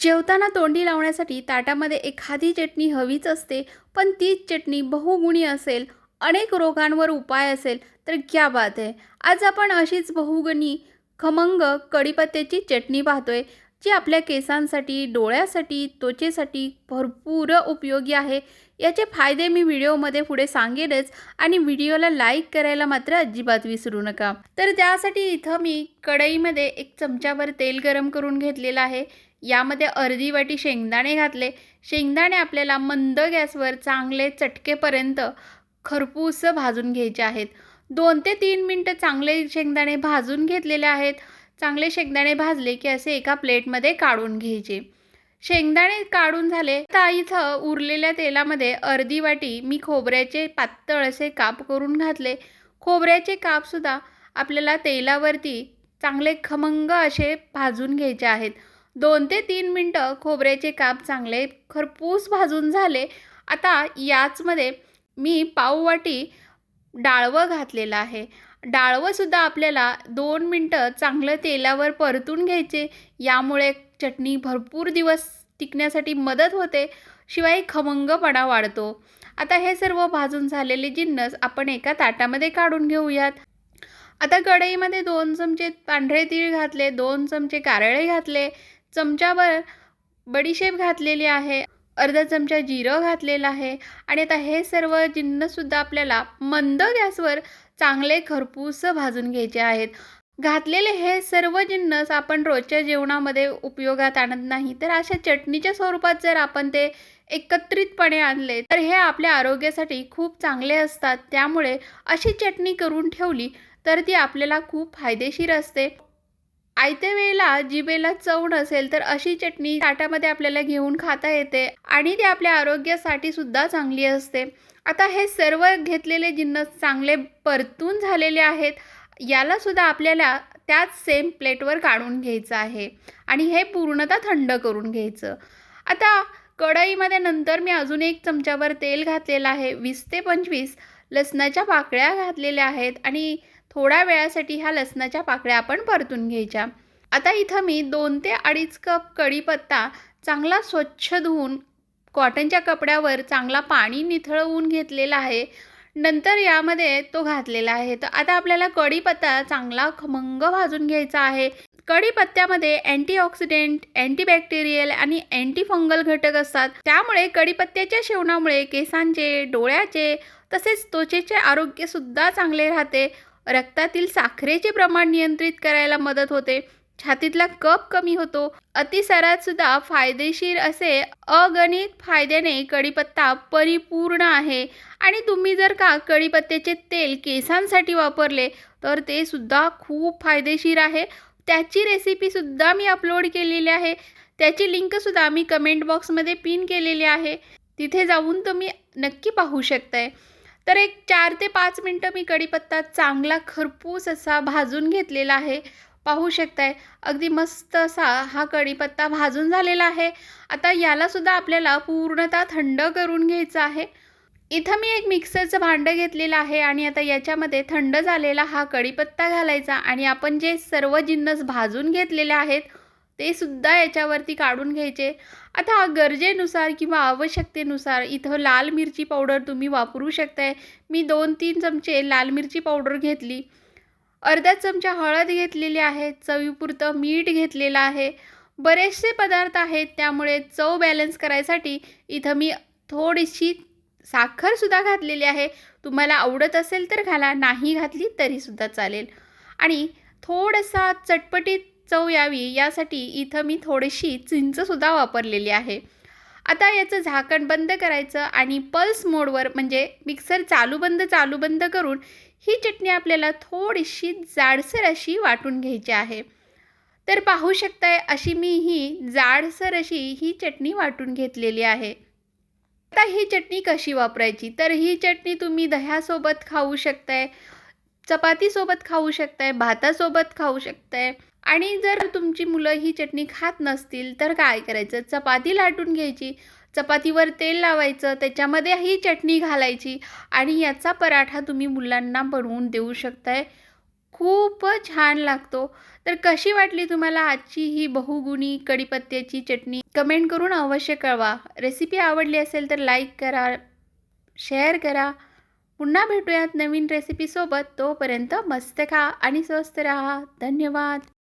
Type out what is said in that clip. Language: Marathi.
जेवताना तोंडी लावण्यासाठी ताटामध्ये एखादी चटणी हवीच असते पण तीच चटणी बहुगुणी असेल अनेक रोगांवर उपाय असेल तर क्या बात आहे आज आपण अशीच बहुगुणी खमंग कढीपत्त्याची चटणी पाहतोय जी आपल्या केसांसाठी डोळ्यासाठी त्वचेसाठी भरपूर उपयोगी आहे. याचे फायदे मी व्हिडिओमध्ये पुढे सांगेनच आणि व्हिडिओला लाईक करायला मात्र अजिबात विसरू नका. तर त्यासाठी इथं मी कढईमध्ये एक चमच्यावर तेल गरम करून घेतलेलं आहे. यामध्ये अर्धी वाटी शेंगदाणे घातले. शेंगदाणे आपल्याला मंद गॅसवर चांगले चटकेपर्यंत खरपूस भाजून घ्यायचे आहेत. दोन ते तीन मिनटं चांगले शेंगदाणे भाजून घेतलेले आहेत. चांगले शेंगदाणे भाजले की असे एका प्लेटमध्ये काढून घ्यायचे. शेंगदाणे काढून झाले. आता इथं उरलेल्या तेलामध्ये अर्धी वाटी मी खोबऱ्याचे पातळ असे काप करून घातले. खोबऱ्याचे कापसुद्धा आपल्याला तेलावरती चांगले खमंग असे भाजून घ्यायचे आहेत. दोन ते तीन मिनटं खोबऱ्याचे काप चांगले खरपूस भाजून झाले. आता याचमध्ये मी पाववाटी डाळवं घातलेलं आहे. डाळवंसुद्धा आपल्याला दोन मिनटं चांगलं तेलावर परतून घ्यायचे. यामुळे चटणी भरपूर दिवस टिकण्यासाठी मदत होते. शिवाय खमंगपणा वाढतो. आता हे सर्व भाजून झालेले जिन्नस आपण एका ताटामध्ये काढून घेऊयात. आता कढईमध्ये दोन चमचे पांढरे तीळ घातले दोन चमचे कारळे घातले. चमच्यावर बडीशेप घातलेली आहे. अर्धा चमचा जिरं घातलेलं आहे. आणि आता हे सर्व जिन्नससुद्धा आपल्याला मंद गॅसवर चांगले खरपूस भाजून घ्यायचे आहेत. घातलेले हे सर्व जिन्नस आपण रोजच्या जेवणामध्ये उपयोगात आणत नाही. तर अशा चटणीच्या स्वरूपात जर आपण ते एकत्रितपणे आणले तर हे आपल्या आरोग्यासाठी खूप चांगले असतात. त्यामुळे अशी चटणी करून ठेवली तर ती आपल्याला खूप फायदेशीर असते. आयत्या वेळेला जिभेला चव नसेल तर अशी चटणी ताटामध्ये आपल्याला घेऊन खाता येते आणि ती आपल्या आरोग्यासाठी सुद्धा चांगली असते. आता हे सर्व घेतलेले जिन्नस चांगले परतून झालेले आहेत याला सुद्धा आपल्याला त्याच सेम प्लेटवर काढून घ्यायचं आहे आणि हे पूर्णतः थंड करून घ्यायचं. आता कढईमध्ये नंतर मी अजून एक चमच्यावर तेल घातलेलं आहे वीस ते पंचवीस लसणाच्या पाकळ्या घातलेल्या आहेत आणि थोड्या वेळासाठी ह्या लसणाच्या पाकळ्या आपण परतून घ्यायच्या. आता इथं मी दोन ते अडीच कप कढीपत्ता चांगला स्वच्छ धुवून कॉटनच्या कपड्यावर चांगला पाणी निथळवून घेतलेला आहे. नंतर यामध्ये तो घातलेला आहे. तर आता आपल्याला कढीपत्ता चांगला खमंग भाजून घ्यायचा आहे. कढीपत्त्यामध्ये अँटीऑक्सिडेंट अँटीबॅक्टेरियल आणि अँटीफंगल घटक असतात. त्यामुळे कढीपत्त्याच्या सेवनामुळे केसांचे डोळ्याचे तसेच त्वचेचे आरोग्यसुद्धा चांगले राहते. रक्तातील साखरेचे प्रमाण नियंत्रित करायला मदत होते. छातीतला कप कमी होतो. अतिसारात सुद्धा फायदेशीर असे अगणित फायद्याने कढीपत्ता परिपूर्ण आहे. आणि तुम्ही जर का कढीपत्त्याचे तेल केसांसाठी वापरले तर ते सुद्धा खूप फायदेशीर आहे. त्याची रेसिपीसुद्धा मी अपलोड केलेली आहे. त्याची लिंकसुद्धा मी कमेंट बॉक्समध्ये पिन केलेली आहे. तिथे जाऊन तुम्ही नक्की पाहू शकताय. तर एक चार ते पाच मिनटं मी कढीपत्ता चांगला खरपूस असा भाजून घेतलेला आहे. पाहू शकताय अगदी मस्त असा हा कढीपत्ता भाजून झालेला आहे. आता यालासुद्धा आपल्याला पूर्णतः थंड करून घ्यायचं आहे. इथं मी एक मिक्सरचं भांडं घेतलेलं आहे आणि आता याच्यामध्ये थंड झालेला हा कढीपत्ता घालायचा आणि आपण जे सर्व जिन्नस भाजून घेतलेले आहेत ते सुद्धा याच्यावरती काढून घ्यायचे. आता गरजेनुसार किंवा आवश्यकतेनुसार इथं लाल मिरची पावडर तुम्ही वापरू शकताय. मी दोन तीन चमचे लाल मिरची पावडर घेतली. अर्धा चमचा हळद घेतलेली आहे. चवीपुरतं मीठ घेतलेलं आहे. बरेचसे पदार्थ आहेत. त्यामुळे चव बॅलन्स करायसाठी इथं मी थोडीशी साखरसुद्धा घातलेली आहे. तुम्हाला आवडत असेल तर घाला. नाही घातली तरीसुद्धा चालेल. आणि थोडासा चटपटीत चव यावी यासाठी इथं मी थोडीशी चिंचसुद्धा वापरलेली आहे. आता याचं झाकण बंद करायचं आणि पल्स मोडवर म्हणजे मिक्सर चालू बंद चालू बंद करून ही चटणी आपल्याला थोडीशी जाडसर अशी वाटून घ्यायची आहे. तर पाहू शकताय अशी मी ही जाडसर अशी ही चटणी वाटून घेतलेली आहे. आता ही चटणी कशी वापरायची? तर ही चटणी तुम्ही दह्यासोबत खाऊ शकताय चपातीसोबत खाऊ शकताय भातासोबत खाऊ शकताय. आणि जर तुमची मुलं ही चटणी खात नसतील तर काय करायचं? चपाती लाटून घ्यायची. चपातीवर तेल लावायचं त्याच्यामध्ये ही चटणी घालायची आणि याचा पराठा तुम्ही मुलांना बनवून देऊ शकताय. खूप छान लागतो. तर कशी वाटली तुम्हाला आजची ही बहुगुणी कढीपत्त्याची चटणी? कमेंट करून अवश्य कळवा. रेसिपी आवडली असेल तर लाईक करा शेअर करा. पुन्हा भेटूयात नवीन रेसिपीसोबत तोपर्यंत मस्त खा आणि स्वस्त राहा. धन्यवाद.